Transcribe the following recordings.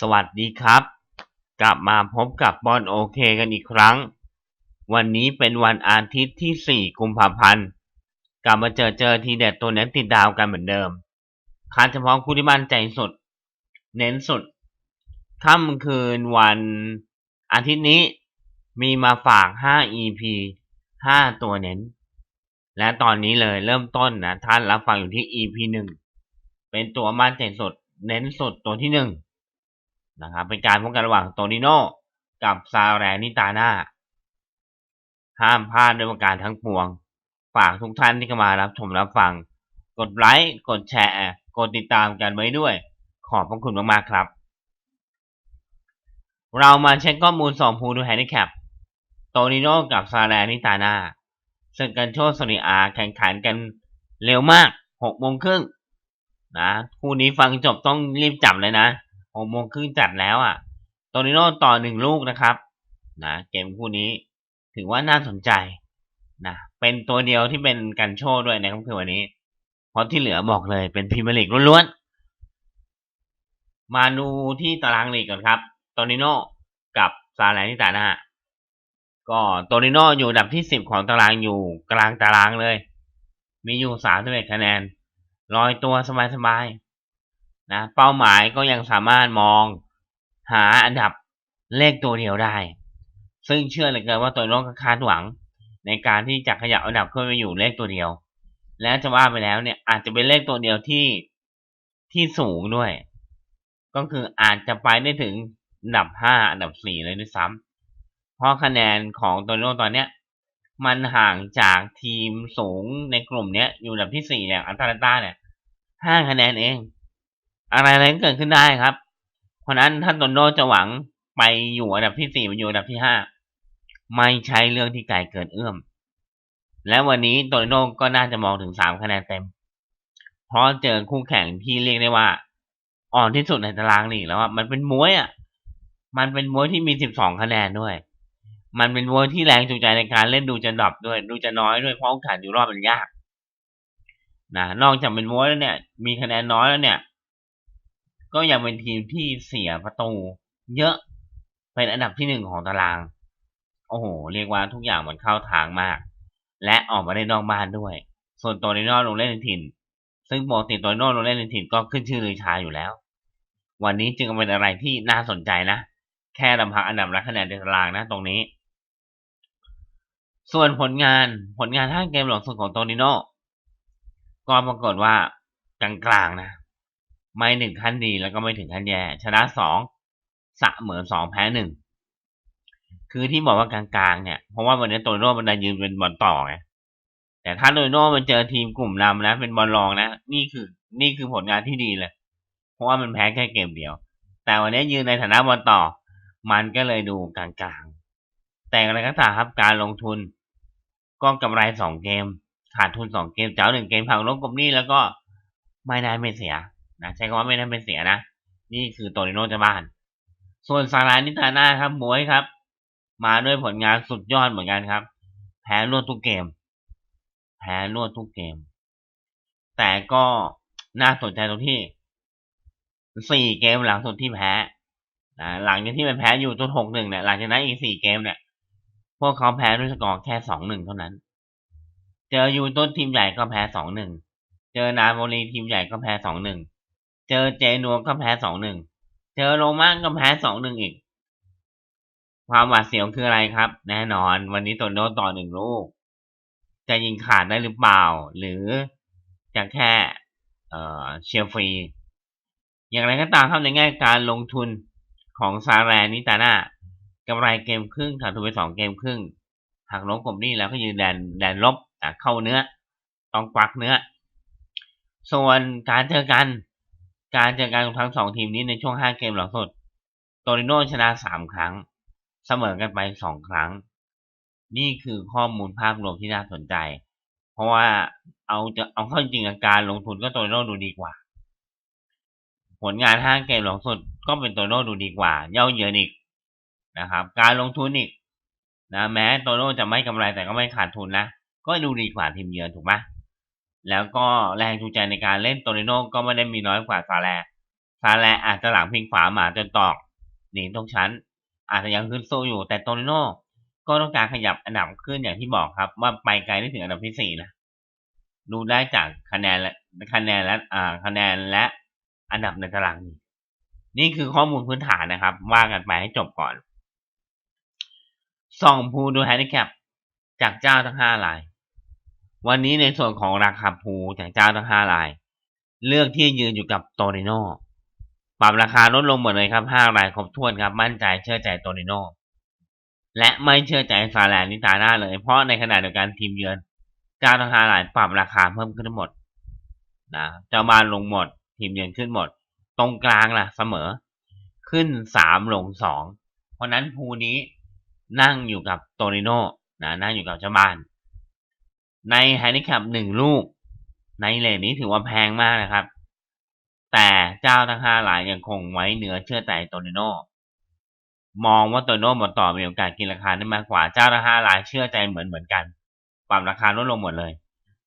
สวัสดีครับ กลับมาพบกับบอลโอเคกันอีกครั้ง วันนี้เป็นวันอาทิตย์ที่ 4 กุมภาพันธ์ กลับมาเจอเจอทีเด็ดตัวเน้นติดดาวกันเหมือนเดิมคัดเฉพาะคู่ที่มั่นใจสุด เน้นสุดค่ำคืนวันอาทิตย์นี้มีมาฝาก 5 EP 5 ตัวเน้น และตอนนี้เลยเริ่มต้นนะท่านรับฟังอยู่ที่ EP 1 เป็นตัวมั่นใจสุด เน้นสุดตัวที่ 1 นะครับเป็นการพบกันระหว่างโตนิโน่กับซาแรนิตาน่าห้ามพลาดด้วยประการทั้งปวง ฝากทุกท่านที่เข้ามารับชมรับฟัง กดไลค์กดแชร์ กดติดตามกันไว้ด้วย ขอบพระคุณมากๆครับ เรามาเช็คข้อมูลสองภูดูแฮนดิแคปโตนิโน่กับซาแรนิตาน่าซึ่งกันโชสนิอาแข่งขันกันเร็วมากหกโมงครึ่งนะคู่นี้ฟังจบต้องรีบจับเลยนะ หกโมงครึ่งจัดแล้วอะโตนิโน่ต่อหนึ่งลูกนะครับนะเกมคู่นี้ถือว่าน่าสนใจนะเป็นตัวเดียวที่เป็นกันโชด้วยในค่ำคืนวันนี้ เพราะที่เหลือบอกเลยเป็นพรีเมียร์ลีกล้วนๆ มาดูที่ตารางลีกก่อนครับโตนิโน่กับซาแลนิตาน่าก็โตนิโน่อยู่อันดับที่สิบของตารางอยู่กลางตารางเลย มีอยู่สามสิบเอ็ดคะแนนลอยตัวสบายๆ นะเป้าหมายก็ยังสามารถมองหาอันดับเลขตัวเดียวได้ ซึ่งเชื่อเหลือเกินว่าตัวโน้ก็คาดหวัง ในการที่จะขยับอันดับขึ้นไปอยู่เลขตัวเดียว และจะว่าไปแล้วเนี่ยอาจจะเป็นเลขตัวเดียวที่ที่สูงด้วย ก็คืออาจจะไปได้ถึงอันดับห้าอันดับสี่เลยด้วยซ้ำเพราะคะแนนของตัวโน้ตอนเนี้ยมันห่างจากทีมสูงในกลุ่มเนี้ยอยู่อันดับที่สี่เนี่ยอันตาลต้าเนี่ยห้าคะแนนเอง อะไรอะไรก็เกิดขึ้นได้ครับ เพราะนั้นถ้าโตโน่จะหวังไปอยู่อันดับที่สี่ไปอยู่อันดับที่ห้าไม่ใช่เรื่องที่ไกลเกินเอื้อม และวันนี้โตโน่ก็น่าจะมองถึงสามคะแนนเต็ม เพราะเจอคู่แข่งที่เรียกได้ว่า อ่อนที่สุดในตารางลีกแล้วอะมันเป็นมวยอะ มันเป็นมวยที่มีสิบสองคะแนนด้วย มันเป็นมวยที่แรงจูงใจในการเล่นดูจะดรอปด้วย ดูจะน้อยด้วยเพราะโอกาสอยู่รอบมันยากนะนอกจากเป็นมวยแล้วเนี่ย มีคะแนนน้อยแล้วเนี่ย ก็ยังเป็นทีมที่เสียประตู เยอะเป็นอันดับที่หนึ่งของตาราง โอ้โห เรียกว่าทุกอย่างมันเข้าทางมาก และออกมาได้นอกบ้านด้วย ส่วนตัวนิโน่ลงเล่นในถิ่น ซึ่งปกติตัวนิโน่ลงเล่นในถิ่นก็ขึ้นชื่อลือชาอยู่แล้ว วันนี้จึงเป็นอะไรที่น่าสนใจนะ แค่ลำพังอันดับและคะแนนในตารางนะตรงนี้ ส่วนผลงานผลงานห้าเกมหลังสุดของโตนิโน่ก็ปรากฏว่ากลางๆนะ ไม่ถึงขั้นดีแล้วก็ไม่ถึงขั้นแย่ ชนะสองสะเสมอสองแพ้หนึ่งคือที่บอกว่ากลางๆเนี่ยเพราะว่าวันนี้โตโน่มันได้ยืนเป็นบอลต่อไงแต่ถ้าโตโน่มันเจอทีมกลุ่มนำนะ เป็นบอลรองนะ นี่คือ นี่คือผลงานที่ดีเลย เพราะว่ามันแพ้แค่เกมเดียว แต่วันนี้ยืนในฐานะบอลต่อ มันก็เลยดูกลางๆ แต่อะไรก็ตามครับการลงทุน ก็กำไรสองเกม ขาดทุนสองเกมเจ้าหนึ่งเกมผักลบกบนี้แล้วก็ไม่ได้ไม่เสีย นะใช้คำว่าไม่ได้ไม่เสียนะ นี่คือโตนิโน่จะบ้าน ส่วนซารานิตาน่าครับมวยครับ มาด้วยผลงานสุดยอดเหมือนกันครับ แพ้รวดทุกเกม แพ้รวดทุกเกม แต่ก็น่าสนใจตรงที่สี่เกมหลังสุดที่แพ้หลังจากที่มันแพ้อยู่ตัวหกหนึ่งเนี่ยหลังจากนั้นอีกสี่เกมเนี่ย พวกเขาแพ้ด้วยสกอร์แค่สองหนึ่งเท่านั้น เจอยูต้นทีมใหญ่ก็แพ้สองหนึ่งเจอนาโปลีทีมใหญ่ก็แพ้สองหนึ่ง เจอเจนัวก็แพ้สองหนึ่ง เจอโรม่าก็แพ้สองหนึ่งอีก ความหวาดเสียวคืออะไรครับ แน่นอน วันนี้ตัวโน้ตต่อหนึ่งลูก จะยิงขาดได้หรือเปล่า หรือจะแค่เอ่อเชียร์ฟรี อย่างไรก็ตามครับในแง่การลงทุนของซาแรนิตาน่ากำไรเกมครึ่งขาดทุนไปสองเกมครึ่งหักลบกลมนี่แล้วก็ยืนแดนแดนลบเข้าเนื้อ ต้องควักเนื้อ ส่วนการเจอกัน การเจอกันของทั้งสองทีมนี้ในช่วงห้าเกมหลังสุด โตริโนชนะสามครั้ง เสมอกันไปสองครั้ง นี่คือข้อมูลภาพรวมที่น่าสนใจ เพราะว่าเอาจะเอาเข้าจริงการลงทุนก็โตริโนดูดีกว่า ผลงานห้าเกมหลังสุดก็เป็นโตริโนดูดีกว่า เย่าเยือนอีกนะครับ การลงทุนอีกนะแม้โตโน่จะไม่กำไรแต่ก็ไม่ขาดทุนนะ ก็ดูดีกว่าทีมเยือนถูกไหม แล้วก็แรงจูงใจในการเล่นโตริโน่ก็ไม่ได้มีน้อยกว่าซาแลซาแลอาจจะหลังพิงขวามาจนตอกหนีตรงชั้น อาจจะยังขึ้นสู้อยู่ แต่โตนิโน่ก็ต้องการขยับอันดับขึ้นอย่างที่บอกครับ ว่าไปไกลได้ถึงอันดับที่สี่นะดูได้จากคะแนนและคะแนนและอ่าคะแนนและอันดับในตารางนี้ นี่คือข้อมูลพื้นฐานนะครับ ว่ากันไปให้จบก่อนส่องภูดูแฮนดิแคปจากเจ้าทั้งห้าราย วันนี้ในส่วนของราคาภูจากเจ้าทั้งห้าราย เลือกที่ยืนอยู่กับโตนิโน่ปรับราคาลดลงหมดเลยครับห้ารายครบถ้วนครับมั่นใจเชื่อใจโตนิโน่และไม่เชื่อใจซาแลนนิตาหน่าเลย เพราะในขณะเดียวกันทีมเยือนเจ้าทั้งห้ารายปรับราคาเพิ่มขึ้นทั้งหมดนะเจ้าบ้านลงหมด ทีมเยือนขึ้นหมด ตรงกลางล่ะเสมอ ขึ้นสามลงสองเพราะนั้นภูนี้นั่งอยู่กับโตนิโน่นะนั่งอยู่กับเจ้าบ้าน ในไฮนิแคับหนึ่งลูก ในเลนนี้ถือว่าแพงมากนะครับ แต่เจ้าทั้งห้าหลายยังคงไว้เหนือเชื่อใจโตนิโนมองว่าโตนิโนหมดต่อมีโอกาสกินราคาได้มากกว่าเจ้าทั้งห้าหลายเชื่อใจเหมือนเหมือนกันปรับราคาลดลงหมดเลย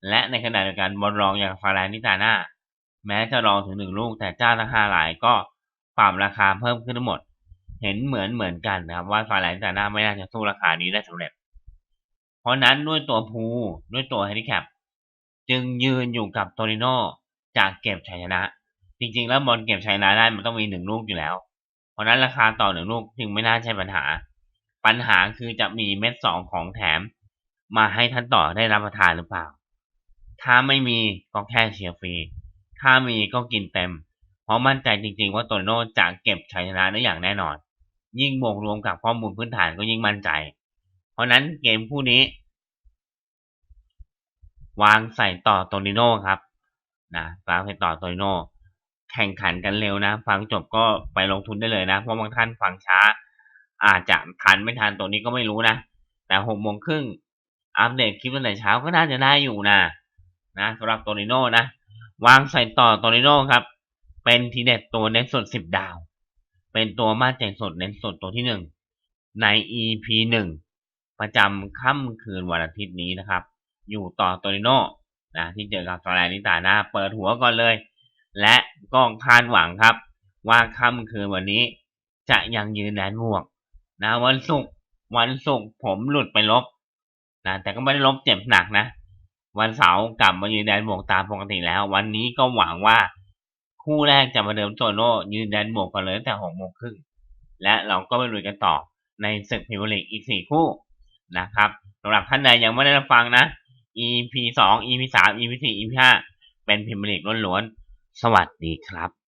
และในขณะเดียวกันบอลรองอย่างฟาแลนนิตาน่าแม้จะรองถึงหนึ่งลูก แต่เจ้าทั้งห้าหลายก็ปรับราคาเพิ่มขึ้นทั้งหมด เห็นเหมือนเหมือนกันนะครับว่าฟาแลนนิตาน่าไม่น่าจะสู้ราคานี้ได้สำเร็จ เพราะนั้นด้วยตัวภูด้วยตัวแฮนดิแคปจึงยืนอยู่กับโตนิโนจากเก็บชัยชนะ จริงๆ แล้วบอลเก็บชัยชนะได้มันต้องมีหนึ่งลูกอยู่แล้ว เพราะนั้นราคาต่อหนึ่งลูกจึงไม่น่าใช่ปัญหา ปัญหาคือจะมีเม็ดสองของแถม มาให้ท่านต่อได้รับประทานหรือเปล่า ถ้าไม่มีก็แค่เชียร์ฟรี ถ้ามีก็กินเต็ม เพราะมั่นใจจริงๆ ว่าโตนิโน่จะเก็บชัยชนะได้อย่างแน่นอน ยิ่งบวกรวมกับข้อมูลพื้นฐานก็ยิ่งมั่นใจ เพราะนั้นเกมคู่นี้ วางใส่ต่อโตนิโน่ครับนะวางใส่ต่อโตนิโน่แข่งขันกันเร็วนะ ฟังจบก็ไปลงทุนได้เลยนะ เพราะบางท่านฟังช้า อาจจะทันไม่ทันตัวนี้ก็ไม่รู้นะ แต่หกโมงครึ่งอัปเดตคลิปตั้งแต่เช้าก็น่าจะได้อยู่นะนะสำหรับโตนิโน่นะ วางใส่ต่อโตนิโน่ครับ เป็นทีเด็ดตัวเน้นสดสิบดาว เป็นตัวมาแจงสดเน้นสดตัวที่หนึ่งใน EP หนึ่ง ประจำค่ำคืนวันอาทิตย์นี้นะครับ อยู่ต่อโตนิโนนะที่เจอกับฟาแลนิตาหน้าเปิดหัวก่อนเลย และก็คาดหวังครับ ว่าค่ำคืนวันนี้ จะยังยืนแดนบวกนะวันศุกร์วันศุกร์ผมหลุดไปลบนะแต่ก็ไม่ได้ลบเจ็บหนักนะ วันเสาร์กลับมายืนแดนบวกตามปกติแล้ว วันนี้ก็หวังว่า คู่แรกจะมาเดิมโตโนยืนแดนบวกกันเลยตั้งแต่หกโมงครึ่งและเราก็ไปลุยกันต่อในศึกพรีเมียร์ลีกอีกสี่คู่ นะครับสำหรับท่านใดยังไม่ได้รับฟังนะ EP สอง EP สาม EP สี่ EP ห้าเป็นพิมพ์ลิกล้วนๆ สวัสดีครับ